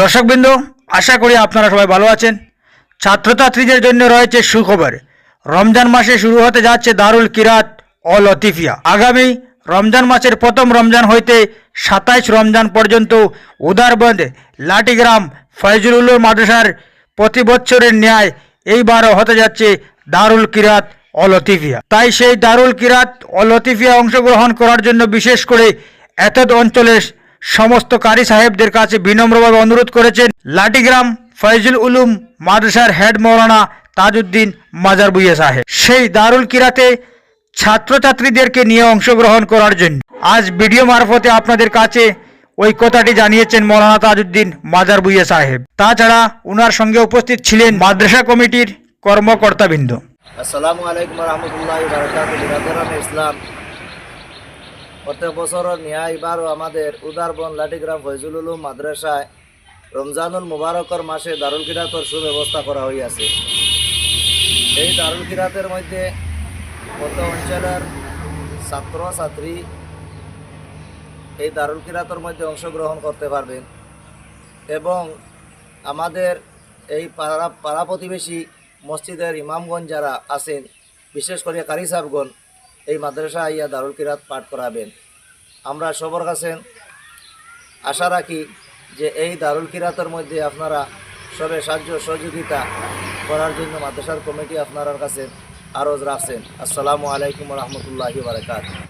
দর্শকবৃন্দ, আশা করি আপনারা সবাই ভালো আছেন। ছাত্রছাত্রীদের জন্য রয়েছে সুখবর। রমজান মাসে শুরু হতে যাচ্ছে দারুল কিরাত ও লতিফিয়া। আগামী রমজান মাসের প্রথম রমজান হইতে সাতাইশ রমজান পর্যন্ত উদারবন্দ লাটিগ্রাম ফয়জুল উলুম মাদ্রাসার প্রতি বছরের ন্যায় এইবারও হতে যাচ্ছে দারুল কিরাত ও লতিফিয়া। তাই সেই দারুল কিরাত ও লতিফিয়া অংশগ্রহণ করার জন্য বিশেষ করে এতদ অঞ্চলের সমস্ত কারি সাহেবদের কাছে বিনম্রভাবে অনুরোধ করেছেন লাটিগ্রাম ফয়জুল উলুম মাদ্রাসার হেড মৌলানা তাজউদ্দিন মাজার বুইয়া সাহেব। সেই দারুল কিরাতে ছাত্রছাত্রীদেরকে নিয়ে অংশগ্রহণ করার জন্য। আজ ভিডিও মারফতে আপনাদের কাছে ওই কথাটি জানিয়েছেন মৌলানা তাজউদ্দিন মাজার বুইয়া সাহেব। তাছাড়া উনার সঙ্গে উপস্থিত ছিলেন মাদ্রাসা কমিটির কর্মকর্তাবৃন্দ। আসসালামু আলাইকুম রহমতুল্লাহ ইসলাম। প্রত্যেক বছর ন্যায় এবারও আমাদের উদারবন লাটিগ্রাম ফয়জুল উলুম মাদ্রাসায় রমজানুল মুবারকর মাসে দারুল কিরাতর সুব্যবস্থা করা হইয়াছে এই দারুল কিরাতের মধ্যে কত অঞ্চলের ছাত্র ছাত্রী এই দারুল কিরাতর মধ্যে অংশগ্রহণ করতে পারবেন এবং আমাদের এই পাড়া পাড়া প্রতিবেশী মসজিদের ইমামগণ যারা আছেন, বিশেষ করে কারি সাহেবগণ এই মাদ্রাসা আইয়া দারুল কিরাত পাঠ করাবেন। আমরা সবার কাছে আশা রাখি যে এই দারুল কিরাতের মধ্যে আপনারা সবে সাহায্য সহযোগিতা করার জন্য মাদ্রাসার কমিটি আপনার কাছে আরজ রাখছেন। আসসালামু আলাইকুম রহমতুল্লাহি বারকাত